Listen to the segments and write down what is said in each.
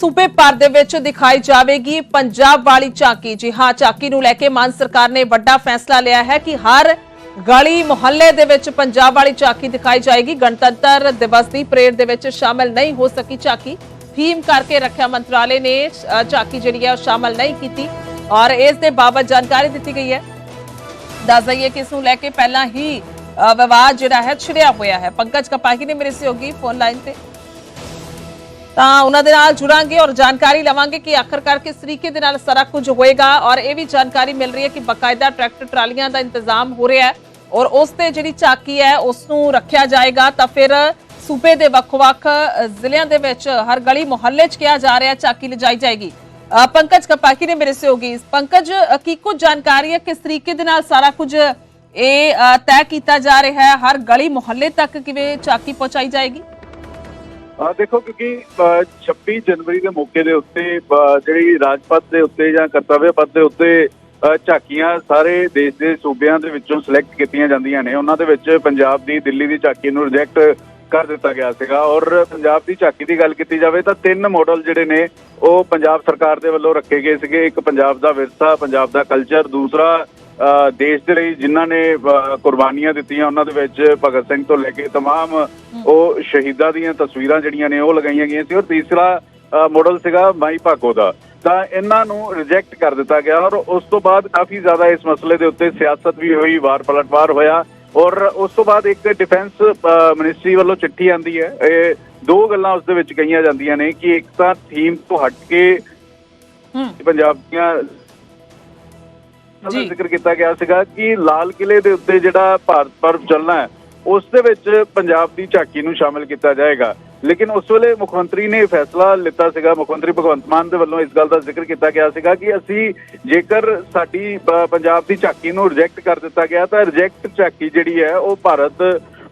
ਸੂਬੇ ਭਰ ਦੇ ਵਿੱਚ ਦਿਖਾਈ ਜਾਵੇਗੀ ਪੰਜਾਬ ਵਾਲੀ ਝਾਕੀ। ਜੀ ਹਾਂ ਝਾਕੀ ਨੂੰ ਲੈ ਕੇ ਮਾਨ ਸਰਕਾਰ ਨੇ ਵੱਡਾ ਫੈਸਲਾ ਲਿਆ ਹੈ ਕਿ ਹਰ ਗਲੀ ਮੁਹੱਲੇ ਦੇ ਵਿੱਚ ਪੰਜਾਬ ਵਾਲੀ ਝਾਕੀ ਦਿਖਾਈ ਜਾਏਗੀ। ਗਣਤੰਤਰ ਦਿਵਸ ਦੀ ਪਰੇਡ ਦੇ ਵਿੱਚ ਸ਼ਾਮਲ ਨਹੀਂ ਹੋ ਸਕੀ ਝਾਕੀ। ਥੀਮ ਕਰਕੇ ਰੱਖਿਆ ਮੰਤਰਾਲੇ ਨੇ ਅ, ਝਾਕੀ ਜਿਹੜੀ ਹੈ ਉਹ ਸ਼ਾਮਲ ਨਹੀਂ ਕੀਤੀ ਔਰ ਇਸ ਦੇ ਬਾਬਤ ਜਾਣਕਾਰੀ ਦਿੱਤੀ ਗਈ ਹੈ। ਦੱਸ ਦਈਏ ਕਿ ਇਸ ਨੂੰ ਲੈ ਕੇ ਪਹਿਲਾਂ ਹੀ ਅ, ਵਿਵਾਦ ਜਿਹੜਾ ਹੈ ਛਿੜਿਆ ਹੋਇਆ ਹੈ। ਪੰਕਜ ਕਪਾਹੀ ਨੇ ਮੇਰੇ ਸਹਿਯੋਗੀ ਫੋਨ ਲਾਈਨ ਤੇ। ਤਾਂ ਉਹਨਾਂ ਦੇ ਨਾਲ ਜੁੜਾਂਗੇ ਔਰ ਜਾਣਕਾਰੀ ਲਵਾਂਗੇ ਕਿ ਆਖਰਕਾਰ ਕਿਸ ਤਰੀਕੇ ਦੇ ਨਾਲ ਸਾਰਾ ਕੁਝ ਹੋਏਗਾ ਔਰ ਇਹ ਵੀ ਜਾਣਕਾਰੀ ਮਿਲ ਰਹੀ ਹੈ ਕਿ ਬਕਾਇਦਾ ਟਰੈਕਟਰ ਟਰਾਲੀਆਂ ਦਾ ਇੰਤਜ਼ਾਮ ਹੋ ਰਿਹਾ ਹੈ ਔਰ ਉਸ ਤੇ ਜਿਹੜੀ ਚਾਕੀ ਹੈ ਉਸ ਨੂੰ ਰੱਖਿਆ ਜਾਏਗਾ ਤਾਂ ਫਿਰ ਸੂਬੇ ਦੇ ਵੱਖ-ਵੱਖ ਅ, ਜ਼ਿਲ੍ਹਿਆਂ ਦੇ ਵਿੱਚ ਹਰ ਗਲੀ ਮੁਹੱਲੇ 'ਚ ਕਿਹਾ ਜਾ ਰਿਹਾ ਚਾਕੀ ਲਿਜਾਈ ਜਾਏਗੀ। ਅ, ਪੰਕਜ ਕਪਾਕੀ ਨੇ ਮੇਰੇ ਸਹਿਯੋਗੀ ਪੰਕਜ ਕੀ ਕੁਝ ਜਾਣਕਾਰੀ ਹੈ ਕਿਸ ਤਰੀਕੇ ਦੇ ਨਾਲ ਸਾਰਾ ਕੁਝ ਇਹ ਤੈਅ ਕੀਤਾ ਜਾ ਰਿਹਾ ਹੈ? ਹਰ ਗਲੀ ਮੁਹੱਲੇ ਤੱਕ ਕਿਵੇਂ ਚਾਕੀ ਪਹੁੰਚਾਈ ਜਾਏਗੀ? ਦੇਖੋ ਕਿਉਂਕਿ ਅ, 26 ਜਨਵਰੀ ਦੇ ਮੌਕੇ ਦੇ ਉੱਤੇ ਜਿਹੜੀ ਰਾਜਪਥ ਦੇ ਉੱਤੇ ਜਾਂ ਕਰਤੱਵਯ ਪਥ ਦੇ ਉੱਤੇ ਝਾਕੀਆਂ ਸਾਰੇ ਦੇਸ਼ ਦੇ ਸੂਬਿਆਂ ਦੇ ਵਿੱਚੋਂ ਸਿਲੈਕਟ ਕੀਤੀਆਂ ਜਾਂਦੀਆਂ ਨੇ। ਉਹਨਾਂ ਦੇ ਵਿੱਚ ਪੰਜਾਬ ਦੀ ਦਿੱਲੀ ਦੀ ਝਾਕੀ ਨੂੰ ਰਿਜੈਕਟ ਕਰ ਦਿੱਤਾ ਗਿਆ ਸੀਗਾ। ਔਰ ਪੰਜਾਬ ਦੀ ਝਾਕੀ ਦੀ ਗੱਲ ਕੀਤੀ ਜਾਵੇ ਤਾਂ ਤਿੰਨ ਮਾਡਲ ਜਿਹੜੇ ਨੇ ਉਹ ਪੰਜਾਬ ਸਰਕਾਰ ਦੇ ਵੱਲੋਂ ਰੱਖੇ ਗਏ ਸੀਗੇ। ਇੱਕ ਪੰਜਾਬ ਦਾ ਵਿਰਸਾ ਪੰਜਾਬ ਦਾ ਕਲਚਰ ਦੂਸਰਾ ਦੇਸ਼ ਦੇ ਲਈ ਜਿਨ੍ਹਾਂ ਨੇ ਅ, ਕੁਰਬਾਨੀਆਂ ਦਿੱਤੀਆਂ ਉਹਨਾਂ ਦੇ ਵਿੱਚ ਭਗਤ ਸਿੰਘ ਤੋਂ ਲੈ ਕੇ तमाम ਉਹ ਸ਼ਹੀਦਾਂ ਦੀਆਂ ਤਸਵੀਰਾਂ ਜਿਹੜੀਆਂ ਨੇ ਉਹ ਲਗਾਈਆਂ ਗਈਆਂ ਸੀ ਔਰ ਤੀਸਰਾ ਮਾਡਲ ਸੀਗਾ ਮਾਈ ਭਾਗੋ ਦਾ ਤਾਂ ਇਹਨਾਂ ਨੂੰ ਰਿਜੈਕਟ ਕਰ ਦਿੱਤਾ ਗਿਆ ਔਰ ਉਸ ਤੋਂ ਬਾਅਦ ਕਾਫੀ ਜ਼ਿਆਦਾ ਇਸ ਮਸਲੇ ਦੇ ਉੱਤੇ ਸਿਆਸਤ ਵੀ ਹੋਈ ਵਾਰ ਪਲਟਵਾਰ ਹੋਇਆ ਔਰ ਉਸ ਤੋਂ ਬਾਅਦ ਇੱਕ ਡਿਫੈਂਸ ਮਿਨਿਸਟਰੀ ਵੱਲੋਂ ਚਿੱਠੀ ਆਂਦੀ ਹੈ ਇਹ ਦੋ ਗੱਲਾਂ ਉਸ ਦੇ ਵਿੱਚ ਕਹੀਆਂ ਜਾਂਦੀਆਂ ਨੇ ਕਿ ਇੱਕ ਤਾਂ ਥੀਮ ਤੋਂ ਹਟ ਕੇ ਹੂੰ ਪੰਜਾਬ ਦੀਆਂ ਦਾ। ਜ਼ਿਕਰ ਕੀਤਾ ਗਿਆ ਸੀਗਾ ਕਿ ਲਾਲ ਕਿਲੇ ਦੇ ਉੱਤੇ ਜਿਹੜਾ ਭਾਰਤ ਪਰਵ ਚੱਲਣਾ ਹੈ ਉਸ ਦੇ ਵਿੱਚ ਪੰਜਾਬ ਦੀ ਝਾਕੀ ਨੂੰ ਸ਼ਾਮਿਲ ਕੀਤਾ ਜਾਏਗਾ ਲੇਕਿਨ ਉਸ ਵੇਲੇ ਮੁੱਖ ਮੰਤਰੀ ਨੇ ਫੈਸਲਾ ਲਿੱਤਾ ਸੀਗਾ ਮੁੱਖ ਮੰਤਰੀ ਭਗਵੰਤ ਮਾਨ ਦੇ ਵੱਲੋਂ ਇਸ ਗੱਲ ਦਾ ਜ਼ਿਕਰ ਕੀਤਾ ਗਿਆ ਸੀਗਾ ਕਿ ਅਸੀਂ ਜੇਕਰ ਸਾਡੀ ਪੰਜਾਬ ਦੀ ਝਾਕੀ ਨੂੰ ਰਿਜੈਕਟ ਕਰ ਦਿੱਤਾ ਗਿਆ ਤਾਂ ਰਿਜੈਕਟ ਝਾਕੀ ਜਿਹੜੀ ਹੈ ਉਹ ਭਾਰਤ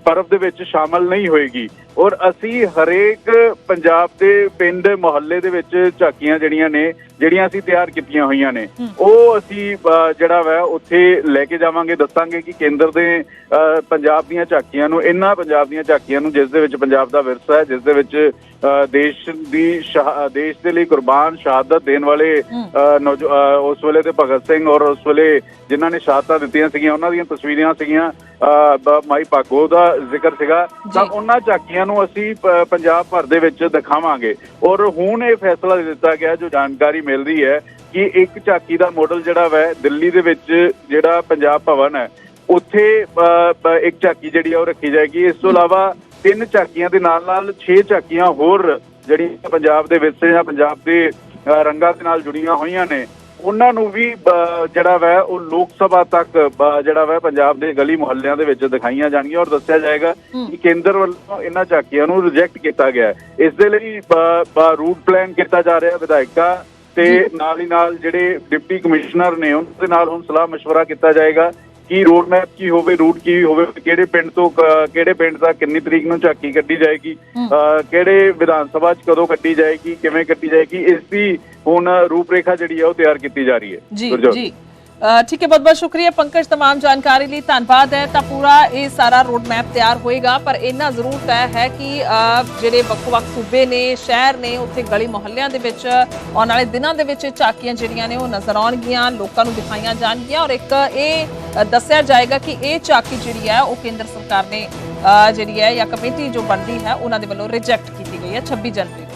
ਪਰਵ ਦੇ ਵਿੱਚ ਸ਼ਾਮਲ ਨਹੀਂ ਹੋਏਗੀ ਔਰ ਅਸੀਂ ਹਰੇਕ ਪੰਜਾਬ ਦੇ ਪਿੰਡ ਮੁਹੱਲੇ ਦੇ ਵਿੱਚ ਝਾਕੀਆਂ ਜਿਹੜੀਆਂ ਨੇ ਜਿਹੜੀਆਂ ਅਸੀਂ ਤਿਆਰ ਕੀਤੀਆਂ ਹੋਈਆਂ ਨੇ ਉਹ ਅਸੀਂ ਜਿਹੜਾ ਵਾ ਉੱਥੇ ਲੈ ਕੇ ਜਾਵਾਂਗੇ। ਦੱਸਾਂਗੇ ਕਿ ਕੇਂਦਰ ਦੇ ਪੰਜਾਬ ਦੀਆਂ ਝਾਕੀਆਂ ਨੂੰ ਇਹਨਾਂ ਪੰਜਾਬ ਦੀਆਂ ਝਾਕੀਆਂ ਨੂੰ ਜਿਸ ਦੇ ਵਿੱਚ ਪੰਜਾਬ ਦਾ ਵਿਰਸਾ ਹੈ ਜਿਸ ਦੇ ਵਿੱਚ ਦੇਸ਼ ਦੀ ਦੇਸ਼ ਦੇ ਲਈ ਕੁਰਬਾਨ ਸ਼ਹਾਦਤ ਦੇਣ ਵਾਲੇ ਉਸ ਵੇਲੇ ਦੇ ਭਗਤ ਸਿੰਘ ਔਰ ਉਸ ਵੇਲੇ ਜਿਨ੍ਹਾਂ ਨੇ ਸ਼ਹਾਦਤਾਂ ਦਿੱਤੀਆਂ ਸੀਗੀਆਂ ਉਹਨਾਂ ਦੀਆਂ ਤਸਵੀਰਾਂ ਸੀਗੀਆਂ ਮਾਈ ਭਾਗੋ ਦਾ ਜ਼ਿਕਰ ਸੀਗਾ। ਤਾਂ। ਉਹਨਾਂ ਝਾਕੀਆਂ ਨੂੰ ਅਸੀਂ ਪੰਜਾਬ ਭਰ ਦੇ ਵਿੱਚ ਦਿਖਾਵਾਂਗੇ। ਔਰ ਹੁਣ ਇਹ ਫੈਸਲਾ ਦਿੱਤਾ ਗਿਆ ਜੋ ਜਾਣਕਾਰੀ ਮਿਲ ਰਹੀ ਹੈ ਕਿ ਇੱਕ ਝਾਕੀ ਦਾ ਮਾਡਲ ਜਿਹੜਾ ਵੈ ਦਿੱਲੀ ਦੇ ਵਿੱਚ ਜਿਹੜਾ ਪੰਜਾਬ ਭਵਨ ਹੈ ਉੱਥੇ ਅ, ਇੱਕ ਝਾਕੀ ਜਿਹੜੀ ਆ ਉਹ ਰੱਖੀ ਜਾਏਗੀ। ਇਸ ਤੋਂ ਇਲਾਵਾ ਤਿੰਨ ਝਾਕੀਆਂ ਦੇ ਨਾਲ ਨਾਲ 6 ਝਾਕੀਆਂ ਹੋਰ ਜਿਹੜੀਆਂ ਪੰਜਾਬ ਦੇ ਵਿੱਚ ਜਾਂ ਪੰਜਾਬ ਦੇ ਰੰਗਾਂ ਦੇ ਨਾਲ ਜੁੜੀਆਂ ਹੋਈਆਂ ਨੇ। ਉਹਨਾਂ ਨੂੰ ਵੀ ਅ, ਜਿਹੜਾ ਵੈ ਉਹ ਲੋਕ ਸਭਾ ਤੱਕ ਅ, ਜਿਹੜਾ ਵੈ ਪੰਜਾਬ ਦੇ ਗਲੀ ਮੁਹੱਲਿਆਂ ਦੇ ਵਿੱਚ ਦਿਖਾਈਆਂ ਜਾਣਗੀਆਂ ਔਰ ਦੱਸਿਆ ਜਾਏਗਾ ਕਿ ਕੇਂਦਰ ਵੱਲੋਂ ਇਹਨਾਂ ਝਾਕੀਆਂ ਨੂੰ ਰਿਜੈਕਟ ਕੀਤਾ ਗਿਆ ਹੈ ਇਸ ਦੇ ਲਈ ਰੂਟ ਪਲਾਨ ਕੀਤਾ ਜਾ ਰਿਹਾ ਵਿਧਾਇਕਾਂ ਤੇ ਨਾਲ ਹੀ ਨਾਲ ਜਿਹੜੇ ਡਿਪਟੀ ਕਮਿਸ਼ਨਰ ਨੇ ਉਹਨਾਂ ਦੇ ਨਾਲ ਹੁਣ ਸਲਾਹ مشورہ ਕੀਤਾ ਜਾਏਗਾ ਕਿ ਰੋਡ ਮੈਪ ਕੀ ਹੋਵੇ ਰੂਟ ਕੀ ਹੋਵੇ ਕਿਹੜੇ ਪਿੰਡ ਤੋਂ ਕ- ਕਿਹੜੇ ਪਿੰਡ ਤੱਕ ਕਿੰਨੀ ਤਰੀਕ ਨੂੰ ਝਾਕੀ ਕੱਢੀ ਜਾਏਗੀ ਅ, ਕਿਹੜੇ ਵਿਧਾਨ ਸਭਾ 'ਚ ਕਦੋਂ ਕੱਢੀ ਜਾਏਗੀ ਕਿਵੇਂ ਕੱਢੀ ਜਾਏਗੀ ਇਸ ਦੀ ਹੁਣ ਰੂਪਰੇਖਾ ਜਿਹੜੀ ਹੈ ਉਹ ਤਿਆਰ ਕੀਤੀ ਜਾ ਰਹੀ ਹੈ ਜੀ ਗੁਰਜੋਤ। ਜੀ ਅ, ਠੀਕ ਹੈ ਬਹੁਤ ਬਹੁਤ ਸ਼ੁਕਰੀਆ ਪੰਕਜ तमाम ਜਾਣਕਾਰੀ ਲਈ ਧੰਨਵਾਦ ਹੈ ਤਾਂ ਪੂਰਾ ਇਹ ਸਾਰਾ ਰੋਡ ਮੈਪ ਤਿਆਰ ਹੋਏਗਾ ਪਰ ਇੰਨਾ ਜ਼ਰੂਰ ਤੈਅ ਹੈ ਕਿ ਅ, ਜਿਹੜੇ ਵੱਖ-ਵੱਖ ਸੂਬੇ ਨੇ ਸ਼ਹਿਰ ਨੇ ਉੱਥੇ ਗਲੀ ਮੁਹੱਲਿਆਂ ਦੇ ਵਿੱਚ ਆਉਣ ਵਾਲੇ ਦਿਨਾਂ ਦੇ ਵਿੱਚ ਇਹ ਝਾਕੀਆਂ ਜਿਹੜੀਆਂ ਨੇ ਉਹ ਨਜ਼ਰ ਆਉਣਗੀਆਂ ਲੋਕਾਂ ਨੂੰ ਦਿਖਾਈਆਂ ਜਾਣਗੀਆਂ ਔਰ ਇੱਕ ਇਹ ਅ, ਦੱਸਿਆ ਜਾਏਗਾ ਕਿ ਇਹ ਝਾਕੀ ਜਿਹੜੀ ਹੈ, ਉਹ ਕੇਂਦਰ ਸਰਕਾਰ ਨੇ ਜਿਹੜੀ ਹੈ ਜਾਂ ਕਮੇਟੀ ਜੋ ਬਣਦੀ ਹੈ, ਉਹਨਾਂ ਦੇ ਵੱਲੋਂ ਰਿਜੈਕਟ ਕੀਤੀ ਗਈ ਹੈ 26 ਜਨਵਰੀ